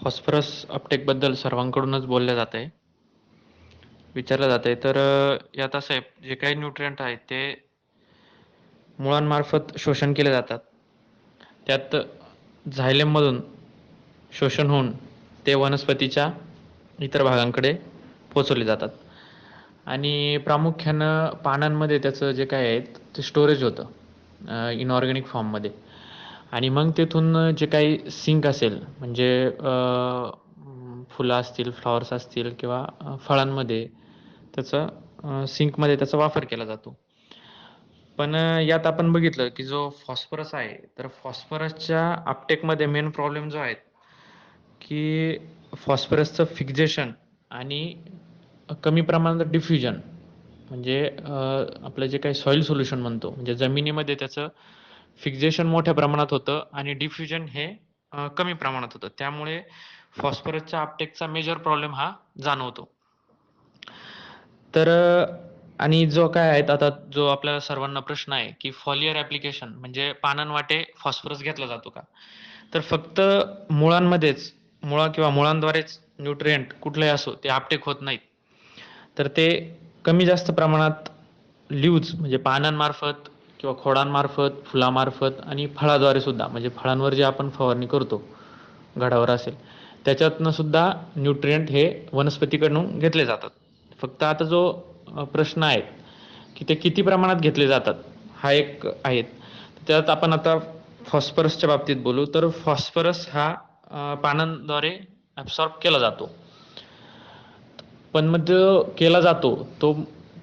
Phosphorus अपटेकबद्दल सर्वांकडूनच बोललं जात आहे विचारलं जात आहे तर यात असं आहे जे काही न्यूट्रियंट आहेत ते मुळांमार्फत शोषण केले जातात. त्यात झायलेममधून शोषण होऊन ते वनस्पतीच्या इतर भागांकडे पोचवले जातात. आणि प्रामुख्यानं पानांमध्ये त्याचं जे काय आहे ते स्टोरेज होतं इनऑर्गॅनिक फॉर्ममध्ये आणि मग तिथून जे काही सिंक असेल म्हणजे फुलं असतील फ्लॉवर्स असतील किंवा फळांमध्ये त्याचा सिंकमध्ये त्याचा वापर केला जातो. पण यात आपण बघितलं की जो फॉस्फरस आहे तर फॉस्फरसच्या अपटेकमध्ये मेन प्रॉब्लेम जो आहे की फॉस्फरसचं फिक्झेशन आणि कमी प्रमाणात डिफ्युजन म्हणजे आपलं जे काही सॉईल सोल्युशन म्हणतो म्हणजे जमिनीमध्ये त्याचं फिक्झेशन मोठ्या प्रमाणात होतं आणि डिफ्युजन हे कमी प्रमाणात होतं. त्यामुळे फॉस्फरसच्या अपटेकचा मेजर प्रॉब्लेम हा जाणवतो. तर आणि जो काय आहेत आता जो आपल्याला सर्वांना प्रश्न आहे की फॉलियर ऍप्लिकेशन म्हणजे पानांवाटे फॉस्फरस घेतला जातो का? तर फक्त मुळांमध्येच मुळा किंवा मुळांद्वारेच न्यूट्रिएंट कुठलंही असो ते अपटेक होत नाहीत. तर ते कमी जास्त प्रमाणात ल्यूज म्हणजे पानांमार्फत किंवा खोडांमार्फत फुलामार्फत आणि फळाद्वारे सुद्धा म्हणजे फळांवर जे आपण फवारणी करतो घडावर असेल त्याच्यातनं सुद्धा न्यूट्रियंट हे वनस्पतीकडून घेतले जातात. फक्त आता जो प्रश्न आहे की ते किती प्रमाणात घेतले जातात हा एक आहे. त्यात आपण आता फॉस्फरसच्या बाबतीत बोलू तर फॉस्फरस हा पानांद्वारे ॲब्सॉर्ब केला जातो. पण मग तो केला जातो तो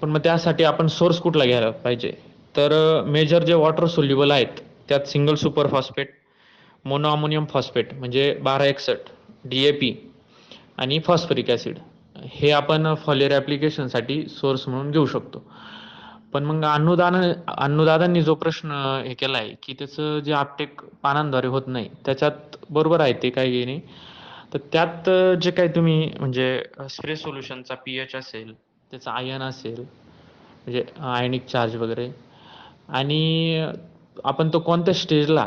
पण मग त्यासाठी आपण सोर्स कुठला घ्यायला पाहिजे? तर मेजर जे वॉटर सोल्युबल आहेत त्यात single super phosphate mono ammonium phosphate म्हणजे बारा एकसठ डी ए पी आणि फॉस्फरिक ॲसिड हे आपण फॉलिअर ॲप्लिकेशनसाठी सोर्स म्हणून घेऊ शकतो. पण मग अन्नदान अन्नदादांनी जो प्रश्न हे केला आहे की त्याचं जे आपटेक पानांद्वारे होत नाही त्याच्यात बरोबर आहे ते काही नाही. तर त्यात जे काही तुम्ही म्हणजे स्प्रे सोल्युशनचा पी एच असेल त्याचा आयन असेल म्हणजे आयनिक चार्ज वगैरे आणि आपण तो कोणत्या स्टेजला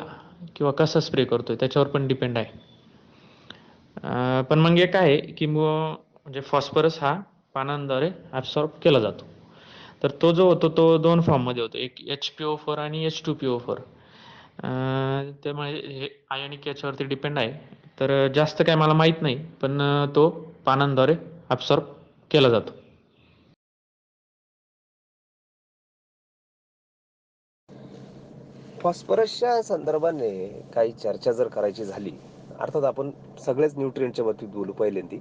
किंवा कसा स्प्रे करतोय त्याच्यावर पण डिपेंड आहे. पण मग एक आहे की मग म्हणजे फॉस्फरस हा पानांद्वारे ॲब्सॉर्ब केला जातो. तर तो जो होतो तो दोन फॉर्ममध्ये होतो एक एच पी ओ फोर आणि H two P O four त्यामुळे हे आयनिक याच्यावरती डिपेंड आहे. तर जास्त काय मला माहीत नाही पण तो पानांद्वारे ॲब्सॉर्ब केला जातो. फॉस्फरसच्या संदर्भाने काही चर्चा जर करायची झाली अर्थात आपण सगळेच न्यूट्रियंटच्या बाबतीत बोलू पहिल्यांदी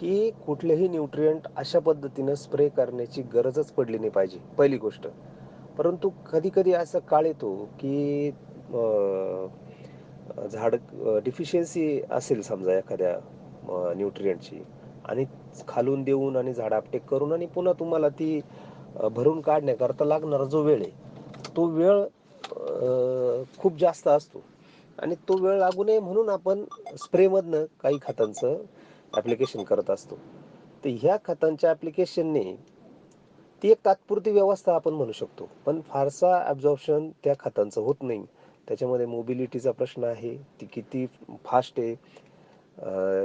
की कुठलेही न्यूट्रियंट अशा पद्धतीनं स्प्रे करण्याची गरजच पडली नाही पाहिजे पहिली गोष्ट. परंतु कधी कधी असं काळ येतो की झाड डिफिशियन्सी असेल समजा एखाद्या न्यूट्रियंटची आणि खालून देऊन आणि झाड आपटेक करून आणि पुन्हा तुम्हाला ती भरून काढण्याकरता लागणारा जो वेळ आहे तो वेळ खूप जास्त असतो. आणि तो वेळ लागू नये म्हणून आपण स्प्रेमधनं काही खतांचं ॲप्लिकेशन करत असतो. तर ह्या खतांच्या ॲप्लिकेशनने ती एक तात्पुरती व्यवस्था आपण म्हणू शकतो. पण फारसा ॲब्झॉर्प्शन त्या खतांचं होत नाही. त्याच्यामध्ये मोबिलिटीचा प्रश्न आहे. ती किती फास्ट आहे.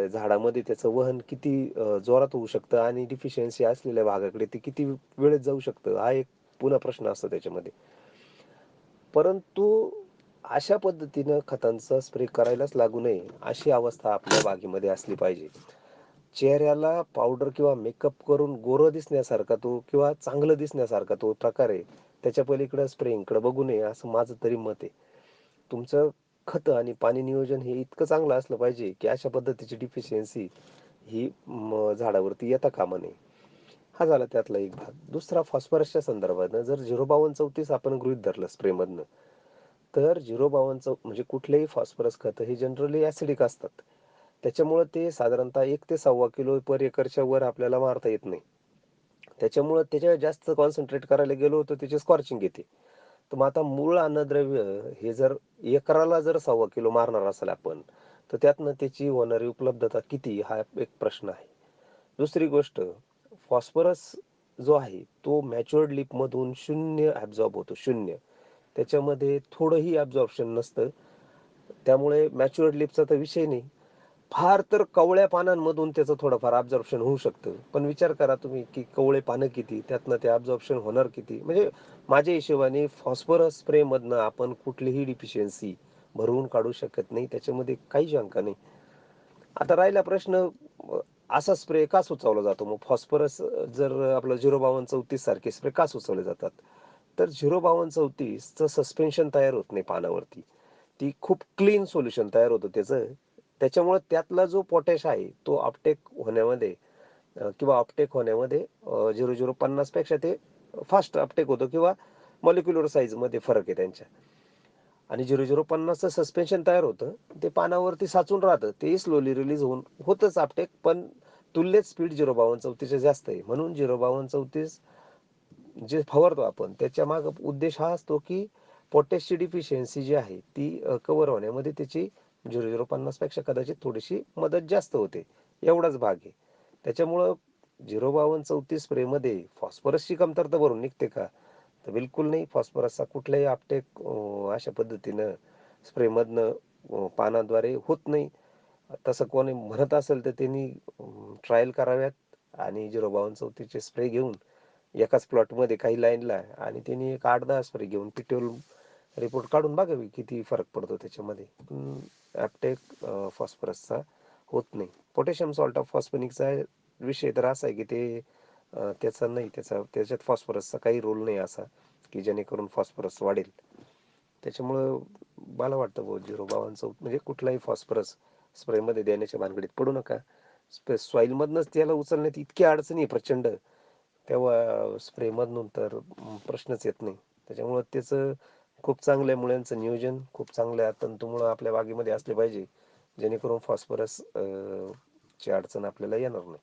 झाडामध्ये त्याचं वहन किती जोरात होऊ शकतं आणि डिफिशियन्सी असलेल्या भागाकडे ते किती वेळेत जाऊ शकतं हा एक पुन्हा प्रश्न असतो त्याच्यामध्ये. परंतु अशा पद्धतीनं खतांचा स्प्रे करायलाच लागू नये अशी अवस्था आपल्या बागेमध्ये असली पाहिजे. चेहऱ्याला पावडर किंवा मेकअप करून गोरं दिसण्यासारखा तो किंवा चांगलं दिसण्यासारखा तो प्रकार आहे त्याच्या पलीकडे स्प्रेइंगकडे बघू नये असं माझं तरी मत आहे. तुमचं खत आणि पाणी नियोजन हे इतकं चांगलं असलं पाहिजे की अशा पद्धतीची डिफिशियन्सी ही झाडावरती येता कामा नये. हा झाला त्यातला एक भाग. दुसरा फॉस्फरसच्या संदर्भातनं जर झिरो बावन्न चौतीस आपण गृहित धरलं स्प्रेमधनं तर झिरो बावन्न चौ म्हणजे कुठलेही फॉस्फरस खत हे जनरली ॲसिडिक असतात. त्याच्यामुळं ते साधारणतः एक ते सव्वा किलो पर एकरच्या वर आपल्याला मारता येत नाही. त्याच्यामुळं त्याच्यावर जास्त कॉन्सन्ट्रेट करायला गेलो तर त्याचे स्कॉर्चिंग येते. तर मग आता मूळ अन्नद्रव्य हे जर एकराला जर सव्वा किलो मारणार असेल आपण तर त्यातनं त्याची होणारी उपलब्धता किती? हा एक प्रश्न आहे. दुसरी गोष्ट फॉस्फरस जो आहे तो मॅच्युअर्ड लिपमधून शून्य ॲब्झॉर्ब होतो शून्य. त्याच्यामध्ये थोडंही ॲब्झॉर्प्शन नसतं. त्यामुळे मॅच्युअर्ड लिपचा तर विषय नाही. फार तर कवळ्या पानांमधून त्याचं थोडंफार ऑब्झॉर्प्शन होऊ शकतं. पण विचार करा तुम्ही की कवळे पानं किती त्यातनं ते ऑब्झॉर्प्शन होणार किती? म्हणजे माझ्या हिशोबाने फॉस्फरस स्प्रेमधनं आपण कुठलीही डिफिशियन्सी भरवून काढू शकत नाही. त्याच्यामध्ये काही शंका नाही. आता राहिला प्रश्न असा स्प्रे का सुचवला जातो? मग फॉस्फरस जर आपलं झिरो बावन्न चौतीस सारखे स्प्रे का सुचवले जातात? तर झिरो बावन्न चौतीसचं सस्पेन्शन तयार होत नाही पानावरती. ती खूप क्लीन सोल्युशन तयार होतं त्याचं. त्याच्यामुळे त्यातला जो पोटॅश आहे तो अपटेक होण्यामध्ये किंवा अपटेक होण्यामध्ये झिरो झिरो पन्नासपेक्षा ते फास्ट अपटेक होतो किंवा मॉलिक्युलर साईजमध्ये फरक आहे त्यांच्या. आणि झिरो झिरो पन्नासचं सस्पेन्शन तयार होतं. ते पानावरती साचून राहतं. ते स्लोली रिलीज होऊन होतच आपटेक पण तुलनेत स्पीड झिरो बावन्न चौतीसच्या जास्त आहे. म्हणून झिरो बावन्न चौतीस जे फवारतो आपण त्याच्या माग उद्देश हा असतो की पोटॅशची डिफिशियन्सी जी आहे ती कव्हर होण्यामध्ये त्याची झिरो झिरो पन्नासपेक्षा कदाचित थोडीशी मदत जास्त होते. एवढाच भाग आहे. त्याच्यामुळं झिरो बावन्न चौतीस स्प्रेमध्ये फॉस्फरसची कमतरता भरून निघते का? तर बिलकुल नाही. फॉस्फरसचा कुठलाही आपटेक अशा पद्धतीनं स्प्रेमधनं पानाद्वारे होत नाही. तसं कोणी म्हणत असेल तर त्यांनी ट्रायल कराव्यात आणि झिरो बावन चौथीचे स्प्रे घेऊन एकाच प्लॉटमध्ये काही लाईनला आणि त्यांनी एक आठ दहा स्प्रे घेऊन पिट्योल रिपोर्ट काढून बघावी किती फरक पडतो त्याच्यामध्ये. ॲपटेक फॉस्फरसचा होत नाही. पोटॅशियम सॉल्ट ऑफ फॉस्फोनिकचा विषय तर असा आहे की ते त्याचा नाही त्याचा त्याच्यात फॉस्फरसचा काही रोल नाही असा की जेणेकरून फॉस्फरस वाढेल. त्याच्यामुळं मला वाटतं भाऊ झिरो बावन्न चौथ म्हणजे कुठलाही फॉस्फरस स्प्रेमध्ये देण्याच्या भानगडीत. पडू नका. स्पे सॉईलमधनंच त्याला उचलण्यात इतकी अडचणी आहे प्रचंड. तेव्हा स्प्रेमधून तर प्रश्नच येत नाही. त्याच्यामुळं त्याचं खूप चांगल्या मुळ्यांचं नियोजन खूप चांगल्या तंतुमुळं आपल्या बागेमध्ये असले पाहिजे जेणेकरून फॉस्फरस ची अडचण आपल्याला येणार नाही.